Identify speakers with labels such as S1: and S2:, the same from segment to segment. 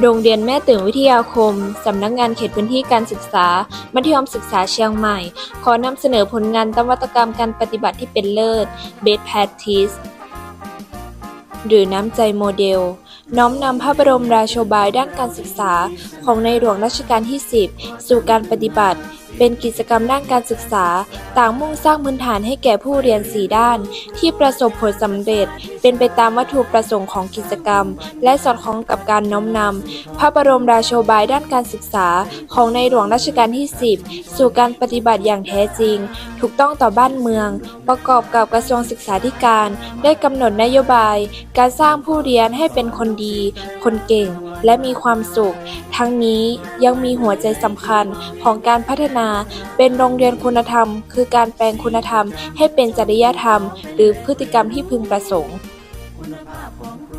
S1: โรงเรียนแม่ตื่นวิทยาคม สำนักงานเขตพื้นที่การศึกษา มัธยมศึกษาเชียงใหม่ ขอนำเสนอผลงานนวัตกรรมการปฏิบัติที่เป็นเลิศ Best Practice หรือน้ำใจโมเดล น้อมนำพระบรมราโชบายด้านการศึกษาของในหลวงรัชกาลที่ 10 สู่การปฏิบัติ เป็นกิจกรรมด้านการศึกษา ต่างมุ่งสร้างพื้นฐานให้แก่ผู้เรียน 4 ด้าน ที่ประสบผลสำเร็จ เป็นไปตามวัตถุประสงค์ของกิจกรรม และสอดคล้องกับการน้อมนำพระบรมราโชบายด้านการศึกษาของในหลวงรัชกาลที่ 10 สู่การปฏิบัติอย่างแท้จริง ถูกต้องต่อบ้านเมือง ประกอบกับกระทรวงศึกษาธิการ ได้กำหนดนโยบาย การสร้างผู้เรียนให้เป็นคนดี คนเก่ง และมีความสุข ทั้งนี้ยังมีหัวใจสำคัญของการพัฒนาเป็นโรงเรียนคุณธรรม คือการแปลงคุณธรรมให้เป็นจริยธรรม หรือพฤติกรรมที่พึงประสงค์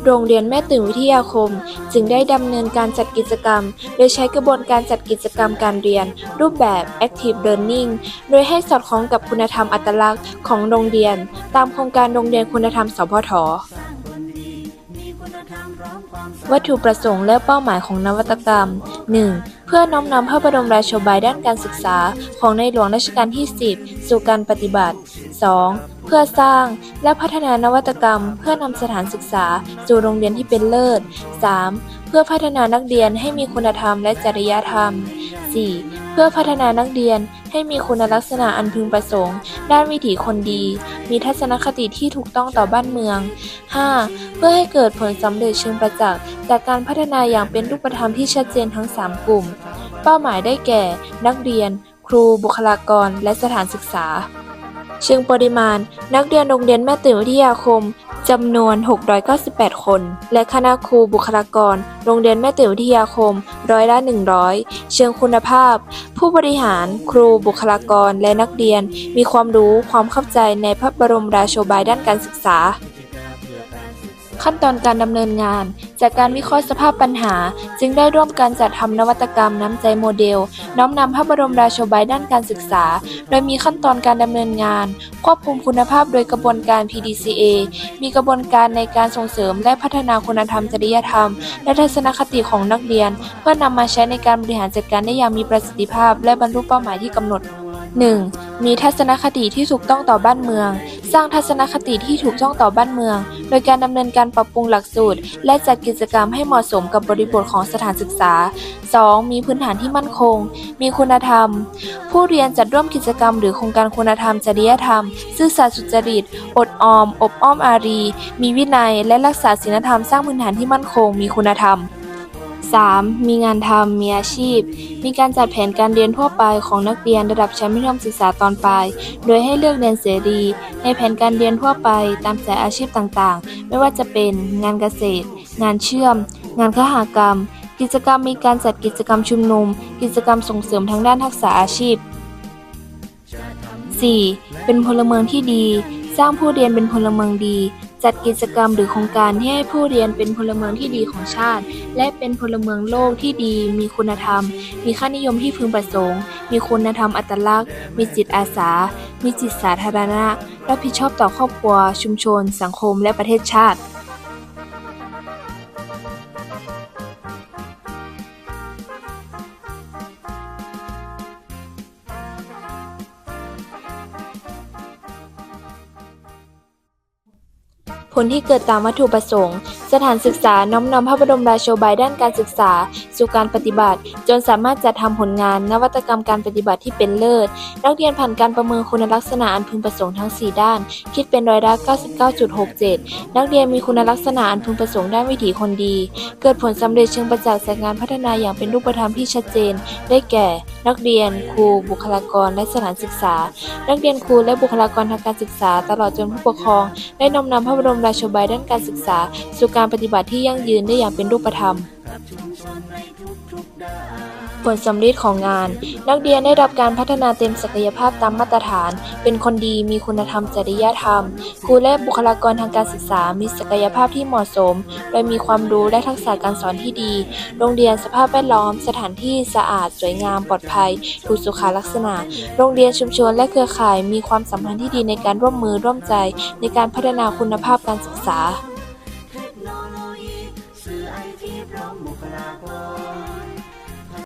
S1: โรงเรียนแม่ตื่นวิทยาคม จึงได้ดำเนินการจัดกิจกรรม โดยใช้กระบวนการจัดกิจกรรมการเรียน รูปแบบ Active Learning โดยให้สอดคล้องกับคุณธรรมอัตลักษณ์ของโรงเรียน ตามโครงการโรงเรียนคุณธรรมสพท วัตถุประสงค์และเป้าหมายของนวัตกรรม 1. เพื่อน้อมนำพระบรมราโชบายด้านการศึกษาของในหลวงรัชกาลที่ 10 สู่การปฏิบัติ 2. เพื่อสร้างและพัฒนานวัตกรรม เพื่อนำสถานศึกษา สู่โรงเรียนที่เป็นเลิศ 3. เพื่อพัฒนานักเรียนให้มีคุณธรรมและจริยธรรม 4. เพื่อพัฒนานักเรียนให้มีคุณลักษณะอันพึงประสงค์ ด้านวิถีคนดี มีทัศนคติที่ถูกต้องต่อบ้านเมือง 5. เพื่อให้เกิดผลสำเร็จเชิงประจักษ์จากการพัฒนาอย่างเป็นรูปธรรมที่ชัดเจนทั้ง 3 กลุ่ม เป้าหมายได้แก่ นักเรียน ครูบุคลากร และสถานศึกษาเชิงปริมาณ นักเรียนโรงเรียนแม่ตื่นวิทยาคม จำนวน 698 คน และคณะครูบุคลากร โรงเรียนแม่ตื่นวิทยาคม ร้อยละ 100 เชิงคุณภาพ ผู้บริหาร ครูบุคลากร และนักเรียน มีความรู้ความเข้าใจในพระบรมราโชบายด้านการศึกษา ขั้นตอนการดำเนินงาน จากการวิเคราะห์สภาพปัญหา จึงได้ร่วมกันจัดทำนวัตกรรมน้ำใจโมเดล น้อมนำพระบรมราโชบายด้านการศึกษา โดยมีขั้นตอนการดำเนินงาน ควบคุมคุณภาพโดยกระบวนการ PDCA มีกระบวนการในการส่งเสริมและพัฒนาคุณธรรมจริยธรรม และทัศนคติของนักเรียน เพื่อนำมาใช้ในการบริหารจัดการได้อย่างมีประสิทธิภาพ และบรรลุเป้าหมายที่กำหนด 1. มีทัศนคติที่ถูกต้องต่อบ้านเมือง สร้างทัศนคติที่ถูกต้องต่อบ้านเมือง โดยการดำเนินการปรับปรุงหลักสูตร และจัดกิจกรรมให้เหมาะสมกับบริบทของสถานศึกษา 2. มีพื้นฐานที่มั่นคง มีคุณธรรม ผู้เรียนจัดร่วมกิจกรรม หรือโครงการคุณธรรม จริยธรรม ซื่อสัตย์สุจริต อดออม อบอ้อมอารี มีวินัย และรักษาศีลธรรมสร้างพื้นฐานที่มั่นคง มีคุณธรรม 3. มีงานทำ มีอาชีพ มีการจัดแผนการเรียนทั่วไปของนักเรียนระดับชั้นมัธยมศึกษาตอนปลาย โดยให้เลือกเรียนเสรี ในแผนการเรียนทั่วไปตามสายอาชีพต่างๆ ไม่ว่าจะเป็นงานเกษตร งานเชื่อม งานคหกรรม กิจกรรมมีการจัดกิจกรรมชุมนุม กิจกรรมส่งเสริมทางด้านทักษะอาชีพ 4. เป็นพลเมืองที่ดี สร้างผู้เรียนเป็นพลเมืองดี จัดกิจกรรมหรือโครงการที่ให้ผู้เรียนเป็นพลเมืองที่ดีของชาติ และเป็นพลเมืองโลกที่ดี มีคุณธรรม มีค่านิยมที่พึงประสงค์ มีคุณธรรมอัตลักษณ์ มีจิตอาสา มีจิตสาธารณะ รับผิดชอบต่อครอบครัว ชุมชน สังคม และประเทศชาติ ผลที่เกิดตามวัตถุประสงค์ สถานศึกษาน้อมนำพระบรมราโชบายด้านการศึกษา สู่การปฏิบัติ จนสามารถจัดทำผลงาน นวัตกรรมการปฏิบัติที่เป็นเลิศ นักเรียนผ่านการประเมินคุณลักษณะอันพึงประสงค์ทั้ง 4 ด้าน คิดเป็นร้อยละ99.67 นักเรียนมีคุณลักษณะอันพึงประสงค์ด้านวิถีคนดี เกิดผลสำเร็จเชิงประจักษ์จากงานพัฒนาอย่างเป็นรูปธรรมที่ชัดเจน ได้แก่ นักเรียนครูบุคลากรและสถานศึกษา นักเรียนครูและบุคลากรทางการศึกษา ตลอดจนผู้ปกครอง ได้น้อมนำพระบรมราโชบายด้านการศึกษา สู่การปฏิบัติที่ยั่งยืนได้อย่างเป็นรูปธรรม ผลสำลิดของงาน นักเรียนได้รับการพัฒนาเต็มศักยภาพตามมาตรฐาน เป็นคนดีมีคุณธรรมจริยธรรม ครูและบุคลากรทางการศึกษา มีศักยภาพที่เหมาะสม โดยมีความรู้และทักษะการสอนที่ดี โรงเรียนสภาพแวดล้อม สถานที่สะอาด สวยงาม ปลอดภัย ถูกสุขลักษณะ โรงเรียนชุมชนและเครือข่าย มีความสัมพันธ์ที่ดีในการร่วมมือร่วมใจ ในการพัฒนาคุณภาพการศึกษา